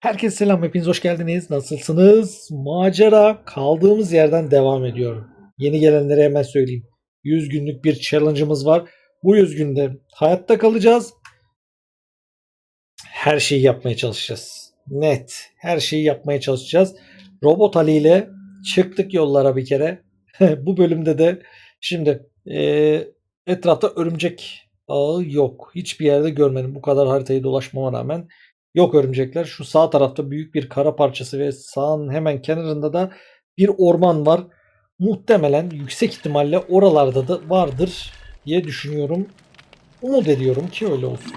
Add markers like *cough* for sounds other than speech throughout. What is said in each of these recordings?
Herkese selam, hepiniz hoş geldiniz. Nasılsınız? Macera kaldığımız yerden devam ediyor. Yeni gelenlere hemen söyleyeyim. 100 günlük bir challenge'ımız var. Bu 100 günde hayatta kalacağız. Her şeyi yapmaya çalışacağız. Net. Her şeyi yapmaya çalışacağız. Robot Ali ile çıktık yollara bir kere. *laughs* Bu bölümde de şimdi eee, etrafta örümcek ağı yok. Hiçbir yerde görmedim. Bu kadar haritayı dolaşmama rağmen Yok örümcekler. Şu sağ tarafta büyük bir kara parçası ve sağın hemen kenarında da bir orman var. Muhtemelen yüksek ihtimalle oralarda da vardır diye düşünüyorum. Umut ediyorum ki öyle olsun.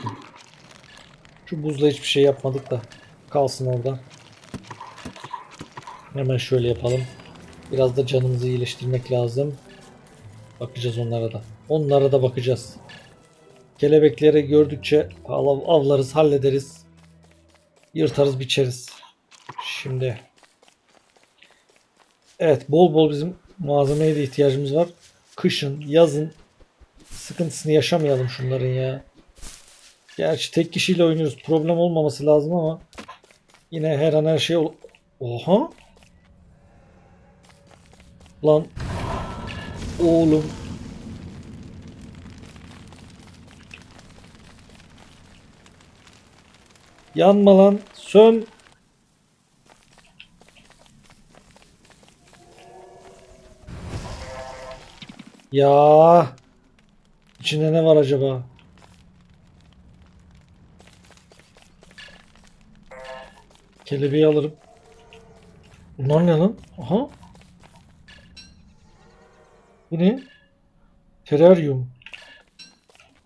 Şu buzla hiçbir şey yapmadık da kalsın orada. Hemen şöyle yapalım. Biraz da canımızı iyileştirmek lazım. Bakacağız onlara da. Onlara da bakacağız. Kelebekleri gördükçe av- avlarız, hallederiz. Yırtarız biçeriz. Şimdi. Evet bol bol bizim malzemeye de ihtiyacımız var. Kışın, yazın sıkıntısını yaşamayalım şunların ya. Gerçi tek kişiyle oynuyoruz. Problem olmaması lazım ama yine her an her şey. Oha! Lan oğlum yanma lan sön Ya içinde ne var acaba? Kelebeği alırım. Bunlar ne lan? Aha. Bu ne? Teraryum.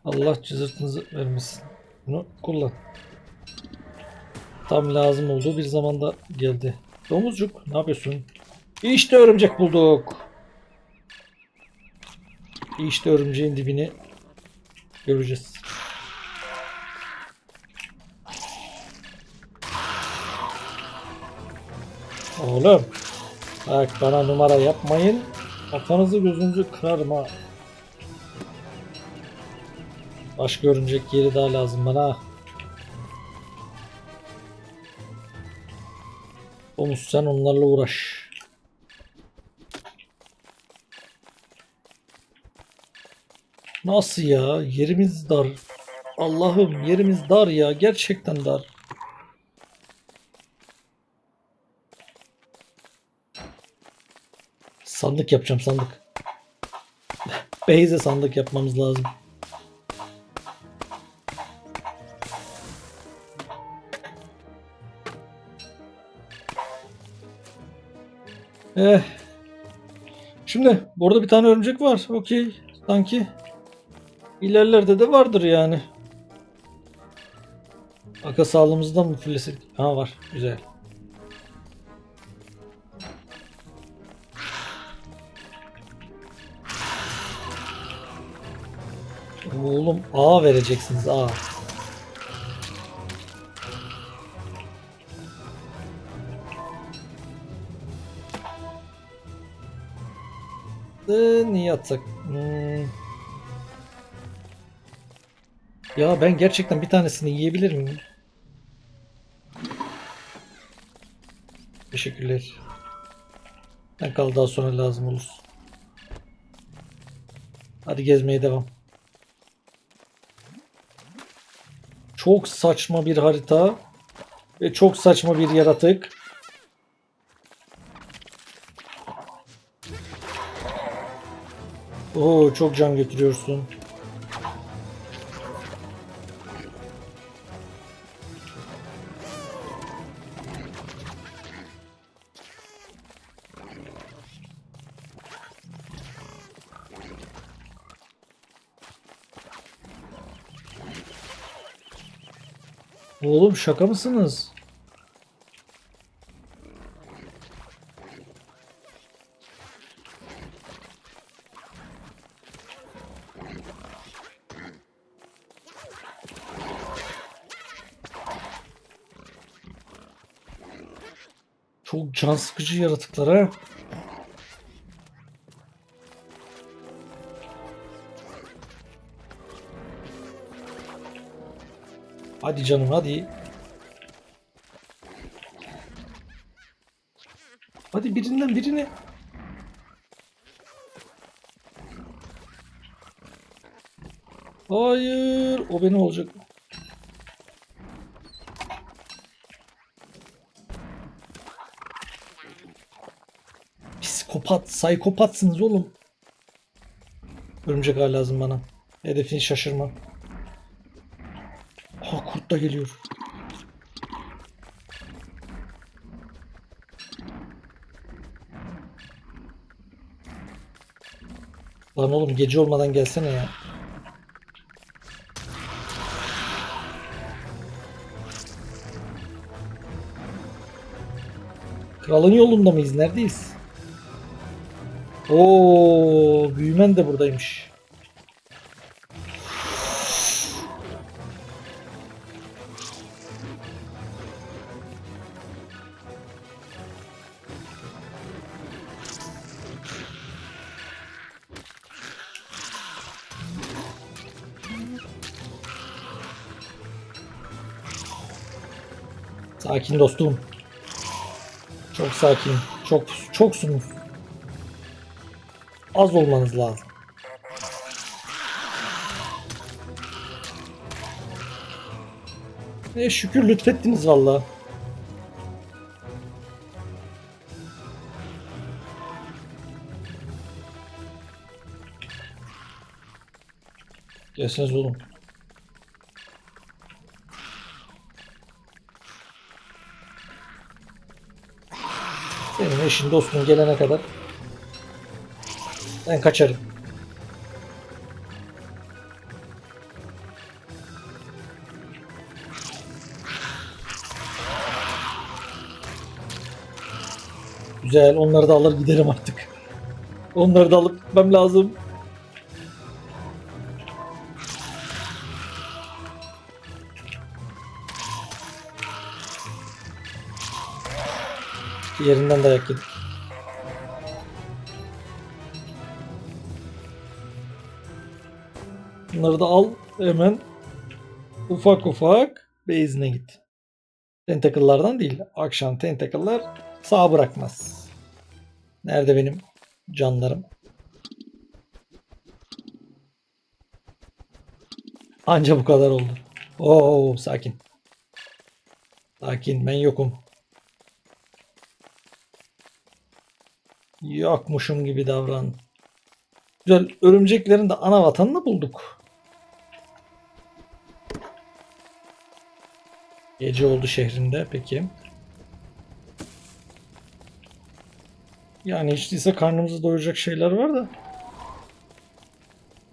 Allah cızırtınızı vermesin. Bunu kullan. Tam lazım olduğu bir zamanda geldi. Domuzcuk ne yapıyorsun? İşte örümcek bulduk. İşte örümceğin dibini göreceğiz. Oğlum. Bak bana numara yapmayın. Kafanızı gözünüzü kırarım ha. Başka örümcek yeri daha lazım bana. Omuz sen onlarla uğraş. Nasıl ya? Yerimiz dar. Allah'ım yerimiz dar ya. Gerçekten dar. Sandık yapacağım sandık. Beyze sandık yapmamız lazım. Eh. Şimdi burada bir tane örümcek var. Okey. Sanki ilerlerde de vardır yani. Aka sağlığımızdan mı fullesek? Ha var. Güzel. Oğlum A vereceksiniz A. Ee, niye atsak? Hmm. Ya ben gerçekten bir tanesini yiyebilir miyim? Teşekkürler. Ben kal daha sonra lazım olur. Hadi gezmeye devam. Çok saçma bir harita ve çok saçma bir yaratık. Oo çok can götürüyorsun. Oğlum şaka mısınız? Çok can sıkıcı yaratıklar ha. Hadi canım hadi. Hadi birinden birine. Hayır. O benim olacak. Psikopat, saykopatsınız oğlum. Örümcek ağ lazım bana. Hedefini şaşırma. Aa kurt da geliyor. Lan oğlum gece olmadan gelsene ya. Kralın yolunda mıyız? Neredeyiz? Oo, büyümen de buradaymış. Sakin dostum. Çok sakin. Çok çoksunuz. Az olmanız lazım. E şükür lütfettiniz valla. Gelseniz oğlum. Senin eşin dostun gelene kadar ben kaçarım. Güzel onları da alır giderim artık. Onları da alıp gitmem lazım. Yerinden dayak yedik. Bunları da al hemen ufak ufak base'ine git. Tentacle'lardan değil. Akşam tentacle'lar sağ bırakmaz. Nerede benim canlarım? Anca bu kadar oldu. Oo sakin. Sakin ben yokum. Yokmuşum gibi davran. Güzel. Örümceklerin de ana vatanını bulduk. Gece oldu şehrinde. Peki. Yani hiç karnımızı doyuracak şeyler var da.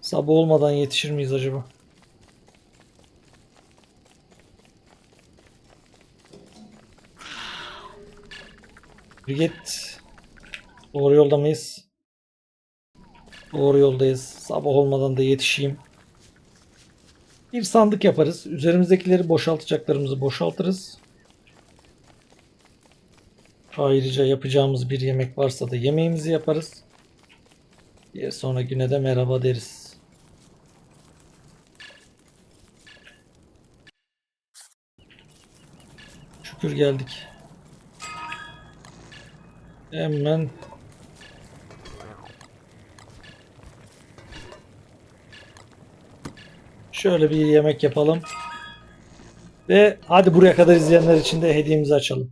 Sabah olmadan yetişir miyiz acaba? Briget. Doğru yolda mıyız? Doğru yoldayız. Sabah olmadan da yetişeyim. Bir sandık yaparız. Üzerimizdekileri boşaltacaklarımızı boşaltırız. Ayrıca yapacağımız bir yemek varsa da yemeğimizi yaparız. Bir sonra güne de merhaba deriz. Şükür geldik. Hemen Şöyle bir yemek yapalım. Ve hadi buraya kadar izleyenler için de hediyemizi açalım.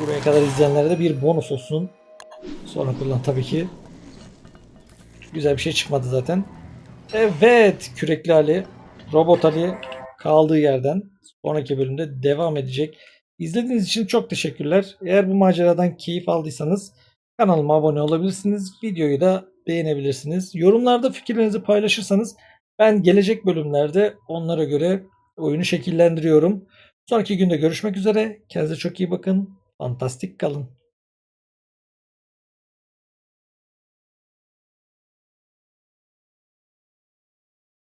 Buraya kadar izleyenlere de bir bonus olsun. Sonra kullan tabii ki. Güzel bir şey çıkmadı zaten. Evet Kürekli Ali, Robot Ali kaldığı yerden sonraki bölümde devam edecek. İzlediğiniz için çok teşekkürler. Eğer bu maceradan keyif aldıysanız kanalıma abone olabilirsiniz. Videoyu da beğenebilirsiniz. Yorumlarda fikirlerinizi paylaşırsanız ben gelecek bölümlerde onlara göre oyunu şekillendiriyorum. Sonraki günde görüşmek üzere. Kendinize çok iyi bakın. Fantastik kalın.